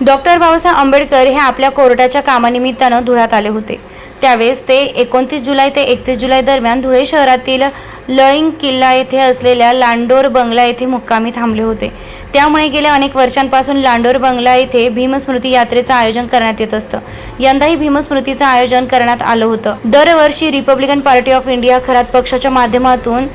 Doctor Babasaheb Ambedkar हे आपल्या कोर्टाच्या कामानिमित्तानं धुळ्यात आले होते. त्यावेळेस ते एकोणतीस जुलै ते एकतीस जुलै दरम्यान धुळे शहरातील लळिंग किल्ला येथे असलेल्या लांडोर बंगला येथे मुक्कामी थांबले होते. त्यामुळे गेल्या अनेक वर्षांपासून लांडोर बंगला येथे भीमस्मृती यात्रेचं आयोजन करण्यात येत असतं. यंदाही भीमस्मृतीचं आयोजन करण्यात आलं होतं. दरवर्षी Republican Party of India Kharat पक्षाच्या माध्यमातून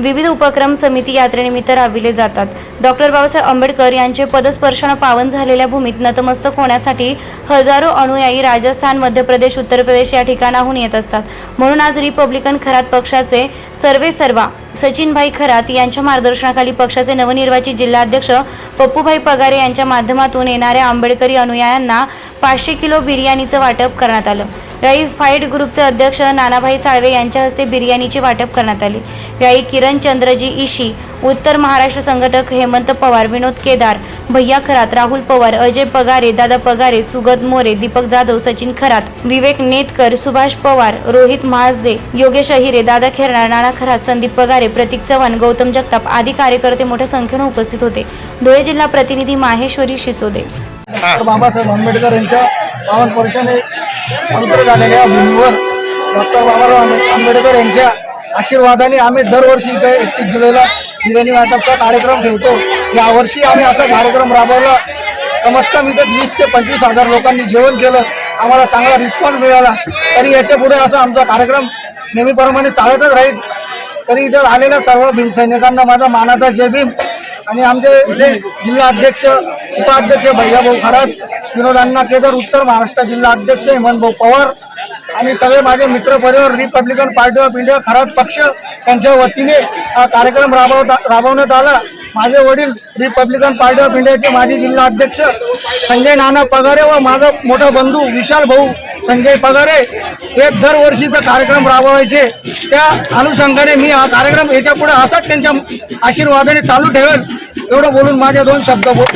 विविध उपक्रम समिती यात्रेनिमित्त राबविले जातात. डॉक्टर बाबासाहेब आंबेडकर यांचे पदस्पर्शानं पावन झालेल्या भूमीत नतमस्तक होण्यासाठी हजारो अनुयायी राजस्थान मध्य प्रदेश उत्तर प्रदेश या ठिकाणाहून येत असतात. म्हणून आज रिपब्लिकन खरात पक्षाचे सर्वे सर्वा सचिनभाई खरात यांच्या मार्गदर्शनाखाली पक्षाचे नवनिर्वाचित जिल्हाध्यक्ष पप्पूभाई पगारे यांच्या माध्यमातून येणाऱ्या आंबेडकरी अनुयायांना पाचशे किलो बिर्याणीचं वाटप करण्यात आलं. यावेळी फाईट ग्रुपचे अध्यक्ष नानाभाई साळवे यांच्या हस्ते बिर्याणीचे वाटप करण्यात आले. यावेळी किरण चंद्रजी इशी उत्तर महाराष्ट्र संघटक हेमंत पवार विनोद केदार भैया खरात राहुल पवार अजय पगारे दादा पगारे सुगत मोरे दीपक जाधव सचिन खरात विवेक नेतकर सुभाष पवार रोहित महाजदे योगेश अहिरे दादा खेरणार नाना खरात संदीप पगारे प्रतीक चव्हाण गौतम जगताप आदी कार्यकर्ते मोठ्या संख्येने उपस्थित होते. धुळे जिल्हा प्रतिनिधी माहेश्वरी शिसोदे. डॉक्टर बाबासाहेब आंबेडकर यांच्या पावन वर्षाने पवित्र झालेल्या भूमीवर डॉक्टर बाबासाहेब आंबेडकर यांच्या आशीर्वादाने आम्ही दरवर्षी इथे एकतीस जुलैला बिर्याणी वाटपचा कार्यक्रम ठेवतो. यावर्षी आम्ही असा कार्यक्रम राबवला. कमीत कमी इथं वीस ते पंचवीस हजार लोकांनी जेवण केलं. आम्हाला चांगला रिस्पॉन्स मिळाला. तरी याच्यापुढे असा आमचा कार्यक्रम नेहमीप्रमाणे चालतच राहील. तरी इथं आलेल्या सर्व भीमसैनिकांना माझा मानाचा जय भीम. आणि आमचे जिल्हा अध्यक्ष उपाध्यक्ष भैयाभाऊ खरात विनोदांना अण्णा केदार उत्तर महाराष्ट्र जिल्हा अध्यक्ष हेमंतभाऊ पवार आणि सगळे माझे मित्र परिवार Republican Party of India Kharat पक्ष त्यांच्या वतीने हा कार्यक्रम राबवता राबवण्यात आला. माझे वडील रिपब्लिकन पार्टी ऑफ इंडियाचे माजी जिल्हा अध्यक्ष संजय नाना पगारे व माझा मोठा बंधू विशाल भाऊ संजय पगारे हे दरवर्षीचा कार्यक्रम राबवायचे. त्या अनुषंगाने मी हा कार्यक्रम याच्यापुढे असाच त्यांच्या आशीर्वादाने चालू ठेवेल एवढं बोलून माझ्या दोन शब्द बोल